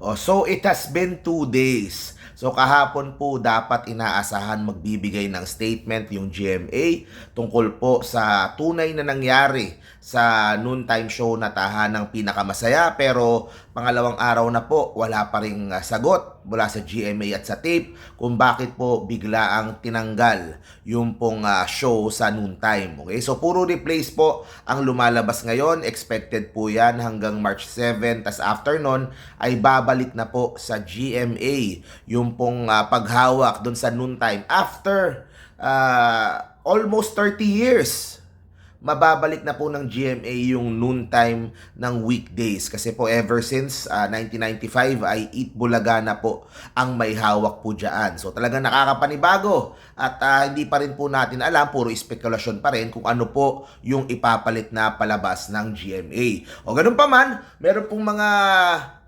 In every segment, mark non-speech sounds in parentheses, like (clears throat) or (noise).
Oh, so it has been two days. So kahapon po dapat inaasahan magbibigay ng statement yung GMA tungkol po sa tunay na nangyari sa noontime show na tahanang pinakamasaya pero pangalawang araw na po wala pa ring ah, sagot mula sa GMA at sa tape kung bakit po bigla ang tinanggal yung pong ah, show sa noontime. Okay? So puro replace po ang lumalabas ngayon. Expected po yan hanggang March 7. Tas after nun ay babalik na po sa GMA yung pong ah, paghawak doon sa noontime. After ah, almost 30 years mababalik na po ng GMA yung noontime ng weekdays kasi po ever since ah, 1995 ay Eat Bulaga na po ang may hawak po dyan. So talagang nakakapanibago at ah, hindi pa rin po natin alam, puro spekulasyon pa rin kung ano po yung ipapalit na palabas ng GMA. O ganun pa man, meron pong mga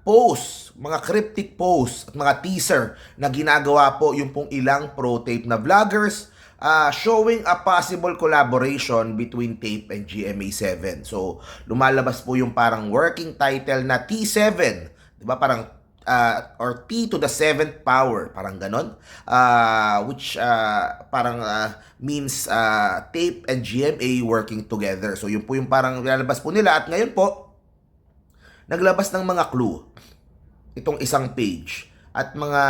posts, mga cryptic posts at mga teaser na ginagawa po yung pong ilang pro-tape na vloggers uh, showing a possible collaboration between Tape and GMA7. So, lumalabas po yung parang working title na T7. Di ba? Parang uh, or T to the seventh power, parang ganon, uh, which uh, parang uh, means uh, Tape and GMA working together. So, yun po yung parang lalabas po nila. At ngayon po, naglabas ng mga clue itong isang page at mga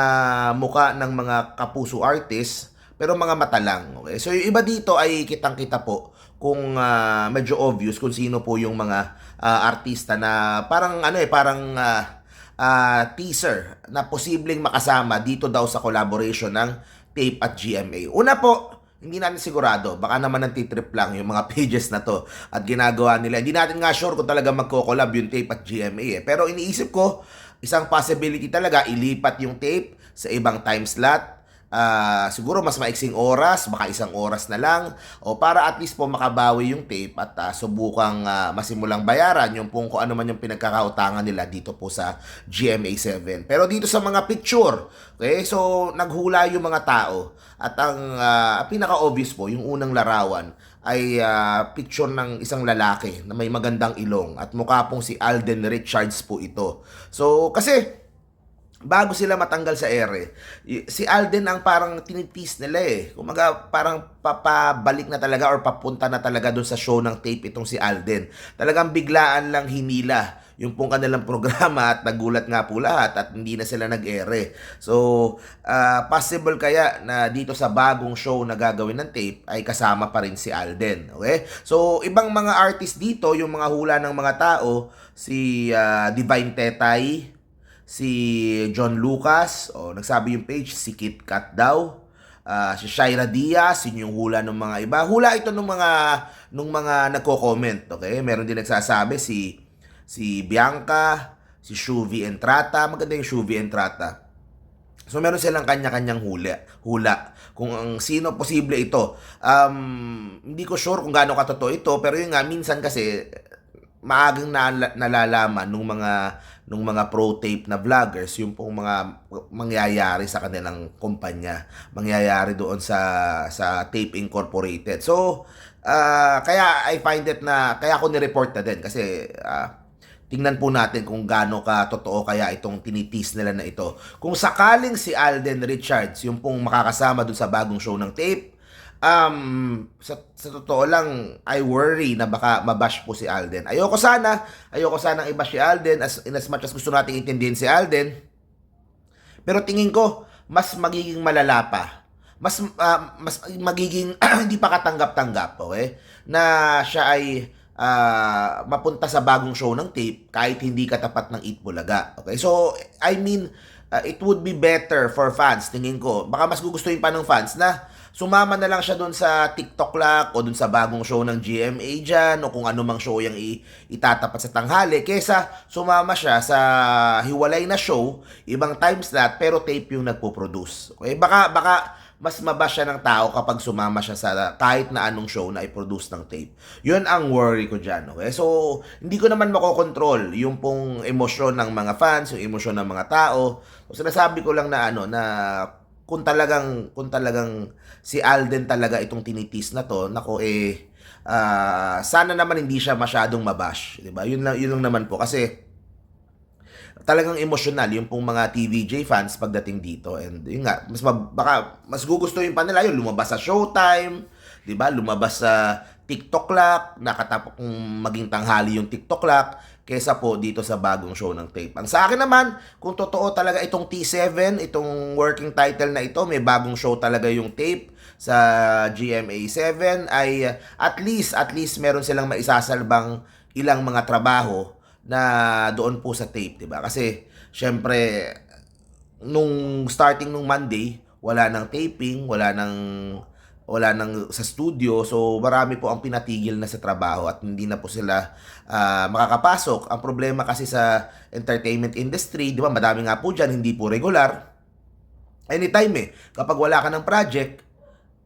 muka ng mga kapuso artists pero mga mata lang. Okay? So yung iba dito ay kitang-kita po kung ah, medyo obvious kung sino po yung mga ah, artista na parang ano eh parang ah, ah, teaser na posibleng makasama dito daw sa collaboration ng Tape at GMA. Una po, hindi natin sigurado. Baka naman nantitrip lang yung mga (laughs) pages na to at ginagawa nila. Hindi natin nga sure kung talaga magko-collab yung tape at GMA eh. Pero iniisip ko, isang possibility talaga, ilipat yung tape sa ibang time slot Ah, siguro mas maiksing oras, baka isang oras na lang o para at least po makabawi yung tape at ah, subukang ah, masimulang bayaran yung pong kung ano man yung pinagkakautangan nila dito po sa GMA7. Pero dito sa mga picture, okay, so naghula yung mga tao at ang ah, pinaka-obvious po, yung unang larawan ay ah, picture ng isang lalaki na may magandang ilong at mukha pong si Alden Richards po ito. So kasi bago sila matanggal sa ere, si Alden ang parang tinitis nila eh. Kumaga parang papabalik na talaga or papunta na talaga doon sa show ng tape itong si Alden. Talagang biglaan lang hinila yung pong kanilang (laughs) programa at nagulat nga po lahat at hindi na sila nag-ere. So, ah, possible kaya na dito sa bagong show na gagawin ng tape ay kasama pa rin si Alden. Okay? So, ibang mga artist dito, yung mga hula ng mga tao, si ah, Divine Tetay, si John Lucas, o nagsabi yung page, si Kit Kat daw. Ah, si Shaira Diaz, yun yung hula ng mga iba. Hula ito ng mga nung mga nagko-comment, okay? Meron din nagsasabi si si Bianca, si Shuvi Entrata, maganda yung Shuvi Entrata. So meron silang kanya-kanyang hula, hula kung ang sino posible ito. Um, hindi ko sure kung gaano katotoo ito, pero yun nga minsan kasi maagang nala- nalalaman nung mga nung mga pro tape na vloggers yung pong mga mangyayari sa kanilang kumpanya mangyayari doon sa sa Tape Incorporated. So ah, kaya I find it na kaya ako ni-report na din kasi ah, tingnan po natin kung gaano ka totoo kaya itong tinitis nila na ito. Kung sakaling si Alden Richards yung pong makakasama doon sa bagong show ng tape um, sa, sa totoo lang, I worry na baka mabash po si Alden. Ayoko sana, ayoko sana i-bash si Alden as, in as much as gusto nating intindihin si Alden. Pero tingin ko, mas magiging malala pa. Mas, ah, mas magiging (clears throat) hindi pa katanggap-tanggap, okay? Na siya ay ah, mapunta sa bagong show ng tape kahit hindi katapat ng Eat Bulaga. Okay? So, I mean, ah, it would be better for fans, tingin ko. Baka mas gugustuhin pa ng fans na sumama na lang siya doon sa TikTok Lock o doon sa bagong show ng GMA dyan o kung ano mang show yung itatapat sa tanghali kesa sumama siya sa hiwalay na show, ibang time slot pero tape yung nagpo-produce. Okay? Baka, baka mas mabash siya ng tao kapag sumama siya sa kahit na anong show na i-produce ng tape. Yun ang worry ko dyan. Okay? So, hindi ko naman makokontrol yung pong emosyon ng mga fans, yung emosyon ng mga tao. So, sinasabi ko lang na ano, na kung talagang kung talagang si Alden talaga itong tinitis na to, nako eh ah, sana naman hindi siya masyadong mabash, 'di ba? Yun lang yun lang naman po kasi talagang emosyonal yung pong mga TVJ fans pagdating dito. And yun nga, mas mab- baka mas gugustuhin pa nila yun lumabas sa Showtime, 'di ba? Lumabas sa TikTok Lock, nakatapos kung maging tanghali yung TikTok Lock kaysa po dito sa bagong show ng tape. Ang sa akin naman, kung totoo talaga itong T7, itong working title na ito, may bagong show talaga yung tape sa GMA7 ay uh, at least at least meron silang maisasalbang ilang mga trabaho na doon po sa tape, 'di ba? Kasi syempre nung starting nung Monday, wala nang taping, wala nang wala nang sa studio. So marami po ang pinatigil na sa trabaho at hindi na po sila ah, makakapasok. Ang problema kasi sa entertainment industry, 'di ba? Madami nga po diyan hindi po regular. Anytime eh, kapag wala ka ng project,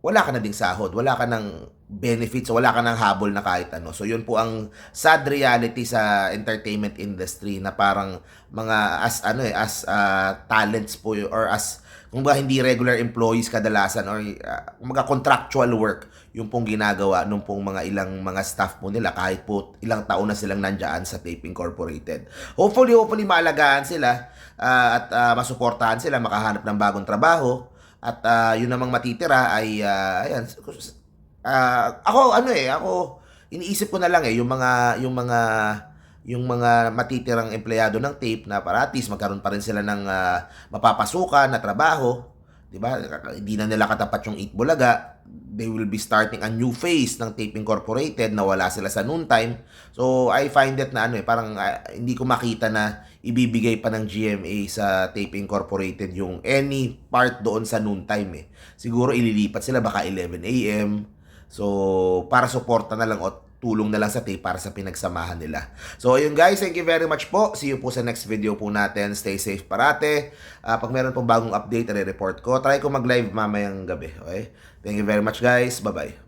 wala ka na ding sahod, wala ka ng benefits, wala ka ng habol na kahit ano. So yun po ang sad reality sa entertainment industry na parang mga as ano eh as ah, talents po or as kung ba hindi regular employees kadalasan or uh, mga contractual work yung pong ginagawa nung pong mga ilang mga staff po nila kahit po ilang taon na silang nandyan sa Tape Incorporated. Hopefully, hopefully maalagaan sila ah, at ah, masuportahan sila makahanap ng bagong trabaho at ah, yun namang matitira ay ah, ayan Ah, ako ano eh, ako iniisip ko na lang eh yung mga yung mga yung mga matitirang empleyado ng tape na para at least magkaroon pa rin sila ng ah, mapapasukan na trabaho, 'di ba? Hindi na nila katapat yung Itbulaga. They will be starting a new phase ng Tape Incorporated na wala sila sa noontime. So I find it na ano eh, parang ah, hindi ko makita na ibibigay pa ng GMA sa Tape Incorporated yung any part doon sa noontime eh. Siguro ililipat sila baka 11 AM. So, para suporta na lang tulong na lang sa tape para sa pinagsamahan nila. So, ayun guys, thank you very much po. See you po sa next video po natin. Stay safe parate. Ah, pag meron pong bagong update, i-report ko. Try ko mag-live mamayang gabi. Okay? Thank you very much guys. Bye-bye.